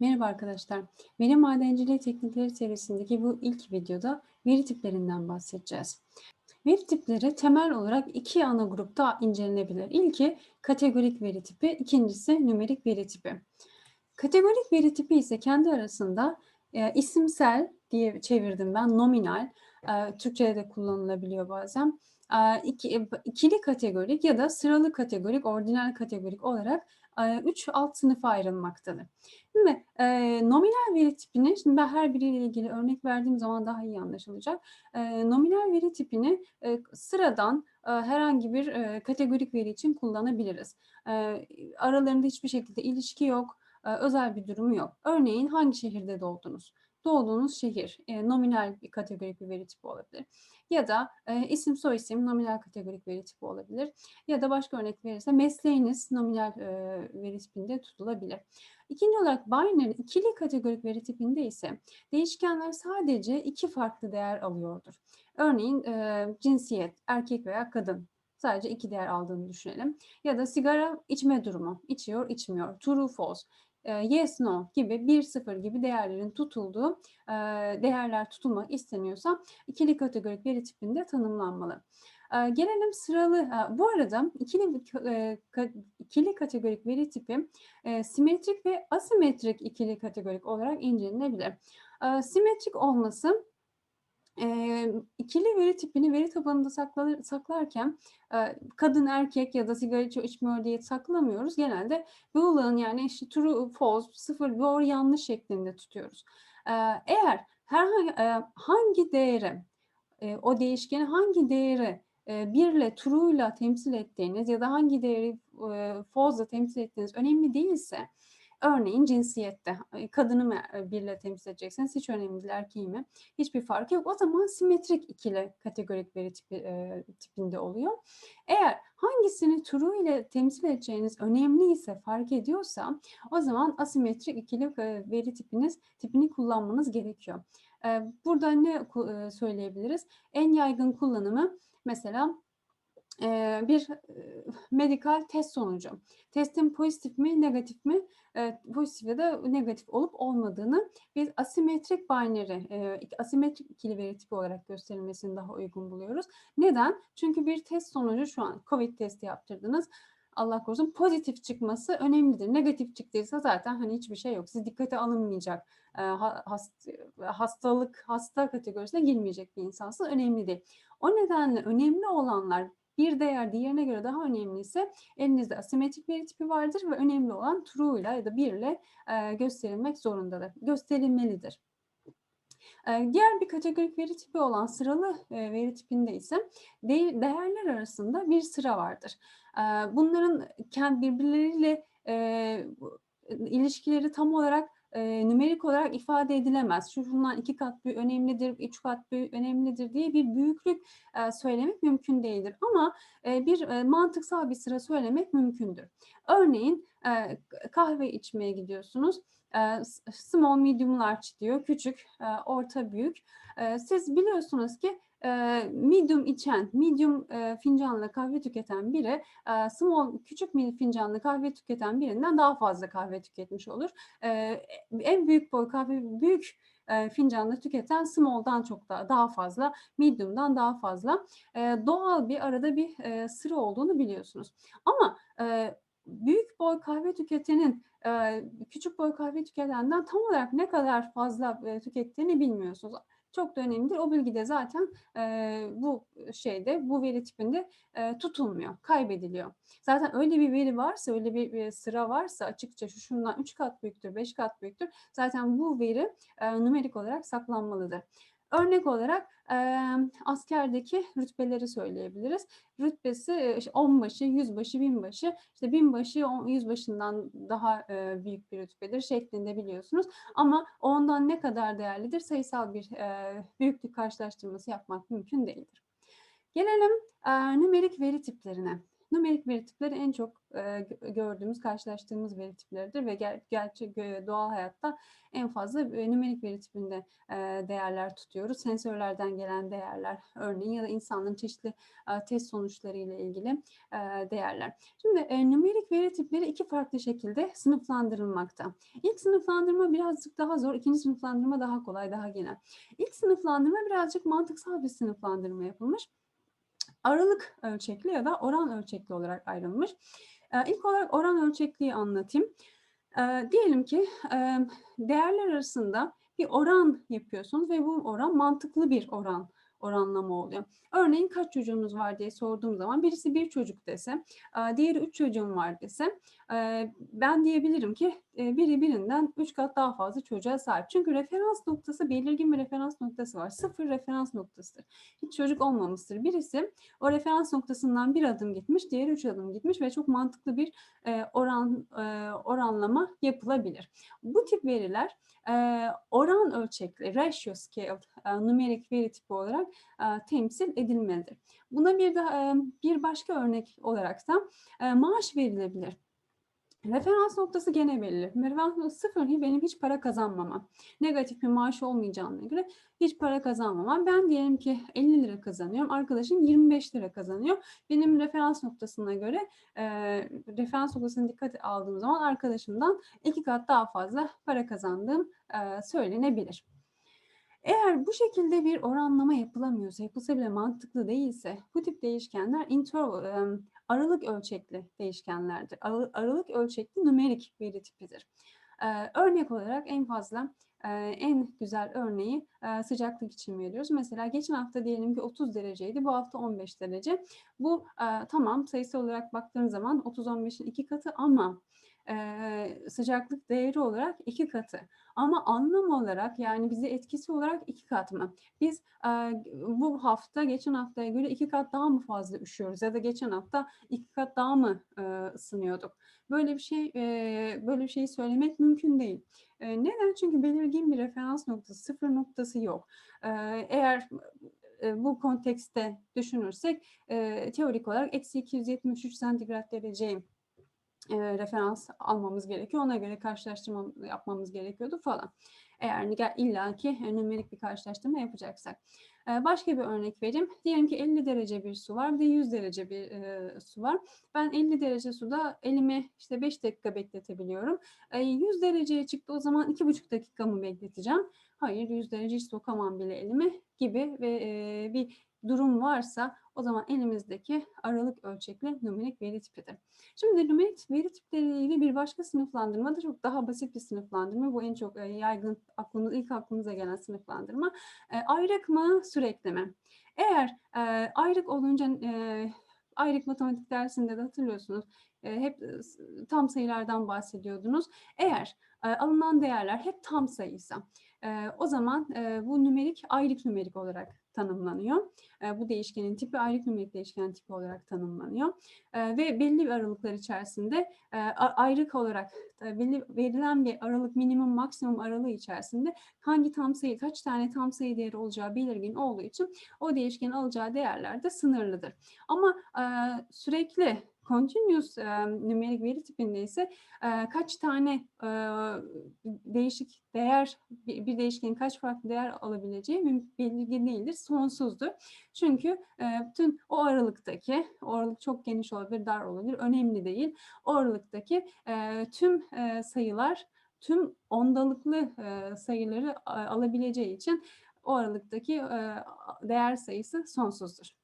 Merhaba arkadaşlar. Veri madenciliği teknikleri serisindeki bu ilk videoda veri tiplerinden bahsedeceğiz. Veri tipleri temel olarak iki ana grupta incelenebilir. İlki kategorik veri tipi, ikincisi nümerik veri tipi. Kategorik veri tipi ise kendi arasında e, isimsel diye çevirdim ben, nominal, e, Türkçe'de de kullanılabiliyor bazen. E, iki, ikili kategorik ya da sıralı kategorik, ordinal kategorik olarak e, üç alt sınıfa ayrılmaktadır. Şimdi e, nominal veri tipini, şimdi ben her biriyle ilgili örnek verdiğim zaman daha iyi anlaşılacak. E, nominal veri tipini e, sıradan e, herhangi bir e, kategorik veri için kullanabiliriz. E, aralarında hiçbir şekilde ilişki yok, e, özel bir durumu yok. Örneğin hangi şehirde doğdunuz? Doğduğunuz şehir e, nominal bir kategorik bir veri tipi olabilir. Ya da e, isim soyisim nominal kategorik veri tipi olabilir. Ya da başka örnek verirse mesleğiniz nominal e, veri tipinde tutulabilir. İkinci olarak binary ikili kategorik veri tipinde ise değişkenler sadece iki farklı değer alıyordur. Örneğin e, cinsiyet, erkek veya kadın sadece iki değer aldığını düşünelim. Ya da sigara içme durumu, içiyor, içmiyor, true, false yes, no gibi 1-0 gibi değerlerin tutulduğu değerler tutulmak isteniyorsa ikili kategorik veri tipinde tanımlanmalı. Gelelim sıralı. Bu arada ikili ikili kategorik veri tipi simetrik ve asimetrik ikili kategorik olarak incelenebilir. Simetrik olması e, ikili veri tipini veri tabanında saklar, saklarken e, kadın erkek ya da sigara içmiyor diye saklamıyoruz. Genelde boolean yani işte true false sıfır doğru yanlış şeklinde tutuyoruz. E, eğer herhangi e, hangi değeri e, o değişkeni hangi değeri e, bir ile true ile temsil ettiğiniz ya da hangi değeri e, false ile temsil ettiğiniz önemli değilse Örneğin cinsiyette kadını mı birle temsil edeceksiniz hiç önemli değil erkeği mi hiçbir fark yok. O zaman simetrik ikili kategorik veri tipi, e, tipinde oluyor. Eğer hangisini true ile temsil edeceğiniz önemli ise fark ediyorsa o zaman asimetrik ikili veri tipiniz tipini kullanmanız gerekiyor. Burada ne söyleyebiliriz? En yaygın kullanımı mesela bir medikal test sonucu. Testin pozitif mi, negatif mi, pozitif ya da negatif olup olmadığını biz asimetrik binary, asimetrik ikili veri tipi olarak gösterilmesini daha uygun buluyoruz. Neden? Çünkü bir test sonucu şu an COVID testi yaptırdınız. Allah korusun pozitif çıkması önemlidir. Negatif çıktıysa zaten hani hiçbir şey yok. Siz dikkate alınmayacak hastalık, hasta kategorisine girmeyecek bir insansın. Önemli değil. O nedenle önemli olanlar bir değer diğerine göre daha önemliyse elinizde asimetrik veri tipi vardır ve önemli olan true ile ya da 1 ile e, gösterilmek zorundadır. Gösterilmelidir. Diğer bir kategorik veri tipi olan sıralı veri tipinde ise değerler arasında bir sıra vardır. Bunların birbirleriyle ilişkileri tam olarak e, nümerik olarak ifade edilemez. Şu şundan iki kat büyük önemlidir, üç kat büyük önemlidir diye bir büyüklük e, söylemek mümkün değildir. Ama e, bir e, mantıksal bir sıra söylemek mümkündür. Örneğin e, kahve içmeye gidiyorsunuz. E, small, medium, large diyor. Küçük, e, orta, büyük. E, siz biliyorsunuz ki medium içen, medium fincanla kahve tüketen biri small küçük fincanla kahve tüketen birinden daha fazla kahve tüketmiş olur. En büyük boy kahve büyük fincanla tüketen small'dan çok daha, daha fazla, medium'dan daha fazla. Doğal bir arada bir sıra olduğunu biliyorsunuz. Ama büyük boy kahve tüketenin küçük boy kahve tüketenden tam olarak ne kadar fazla tükettiğini bilmiyorsunuz çok da önemlidir. O bilgi de zaten e, bu şeyde, bu veri tipinde e, tutulmuyor, kaybediliyor. Zaten öyle bir veri varsa, öyle bir, bir sıra varsa açıkça şu şundan 3 kat büyüktür, 5 kat büyüktür. Zaten bu veri e, numerik olarak saklanmalıdır. Örnek olarak e, askerdeki rütbeleri söyleyebiliriz. Rütbesi işte onbaşı, yüzbaşı, binbaşı, işte binbaşı yüzbaşından daha e, büyük bir rütbedir şeklinde biliyorsunuz. Ama ondan ne kadar değerlidir sayısal bir e, büyüklük karşılaştırması yapmak mümkün değildir. Gelelim e, nümerik veri tiplerine. Numerik veri tipleri en çok e, gö- gördüğümüz, karşılaştığımız veri tipleridir ve ger- gerçek e, doğal hayatta en fazla e, numerik veri tipinde e, değerler tutuyoruz. Sensörlerden gelen değerler örneğin ya da insanların çeşitli e, test sonuçları ile ilgili e, değerler. Şimdi e, numerik veri tipleri iki farklı şekilde sınıflandırılmakta. İlk sınıflandırma birazcık daha zor, ikinci sınıflandırma daha kolay, daha genel. İlk sınıflandırma birazcık mantıksal bir sınıflandırma yapılmış. Aralık ölçekli ya da oran ölçekli olarak ayrılmış. Ee, İlk olarak oran ölçekliği anlatayım. Ee, diyelim ki değerler arasında bir oran yapıyorsunuz ve bu oran mantıklı bir oran oranlama oluyor. Örneğin kaç çocuğunuz var diye sorduğum zaman birisi bir çocuk dese, diğeri üç çocuğum var dese e, ben diyebilirim ki biri birinden üç kat daha fazla çocuğa sahip. Çünkü referans noktası belirgin bir referans noktası var. Sıfır referans noktasıdır. Hiç çocuk olmamıştır. Birisi o referans noktasından bir adım gitmiş, diğeri üç adım gitmiş ve çok mantıklı bir e, oran e, oranlama yapılabilir. Bu tip veriler e, oran ölçekli, ratio scaled e, numerik veri tipi olarak e, temsil edilmelidir. Buna bir de e, bir başka örnek olarak da e, maaş verilebilir. Referans noktası gene belli. Referans noktası sıfır benim hiç para kazanmamam. Negatif bir maaş olmayacağına göre hiç para kazanmamam. Ben diyelim ki 50 lira kazanıyorum. Arkadaşım 25 lira kazanıyor. Benim referans noktasına göre e, referans noktasına dikkat aldığım zaman arkadaşımdan iki kat daha fazla para kazandığım e, söylenebilir. Eğer bu şekilde bir oranlama yapılamıyorsa, yapılsa bile mantıklı değilse bu tip değişkenler interval, aralık ölçekli değişkenlerdir. Ar- Aralık ölçekli numerik veri tipidir. Örnek olarak en fazla en güzel örneği e, sıcaklık için veriyoruz. Mesela geçen hafta diyelim ki 30 dereceydi, bu hafta 15 derece. Bu e, tamam sayısı olarak baktığın zaman 30-15'in iki katı ama e, sıcaklık değeri olarak iki katı. Ama anlam olarak yani bizi etkisi olarak iki kat mı? Biz e, bu hafta geçen haftaya göre iki kat daha mı fazla üşüyoruz ya da geçen hafta iki kat daha mı e, ısınıyorduk? Böyle bir şey e, böyle bir şeyi söylemek mümkün değil. E, neden? Çünkü belirgin bir referans noktası, sıfır noktası yok. E, eğer bu kontekste düşünürsek teorik olarak eksi 273 santigrat dereceyi e, referans almamız gerekiyor. Ona göre karşılaştırma yapmamız gerekiyordu falan. Eğer illa illaki nümerik bir karşılaştırma yapacaksak. E, başka bir örnek vereyim. Diyelim ki 50 derece bir su var, bir de 100 derece bir e, su var. Ben 50 derece suda elimi işte 5 dakika bekletebiliyorum. E, 100 dereceye çıktı o zaman 2,5 dakika mı bekleteceğim? Hayır 100 derece hiç sokamam bile elimi gibi ve e, bir durum varsa o zaman elimizdeki aralık ölçekli numerik veri tipidir. Şimdi numerik veri tipleriyle bir başka sınıflandırma da çok daha basit bir sınıflandırma. Bu en çok e, yaygın aklımız ilk aklımıza gelen sınıflandırma. E, ayrık mı sürekli mi? Eğer e, ayrık olunca e, ayrık matematik dersinde de hatırlıyorsunuz e, hep e, tam sayılardan bahsediyordunuz. Eğer alınan değerler hep tam sayıysa o zaman bu numerik ayrık numerik olarak tanımlanıyor. Bu değişkenin tipi ayrık numerik değişken tipi olarak tanımlanıyor. Ve belli bir aralıklar içerisinde e, ayrık olarak verilen bir aralık minimum maksimum aralığı içerisinde hangi tam sayı kaç tane tam sayı değeri olacağı belirgin olduğu için o değişkenin alacağı değerler de sınırlıdır. Ama sürekli continuous e, numerik veri tipinde ise e, kaç tane e, değişik değer bir, bir değişkenin kaç farklı değer alabileceği belirgin değildir, sonsuzdur. Çünkü e, bütün o aralıktaki, o aralık çok geniş olabilir, dar olabilir, önemli değil. O aralıktaki e, tüm e, sayılar tüm ondalıklı e, sayıları e, alabileceği için o aralıktaki e, değer sayısı sonsuzdur.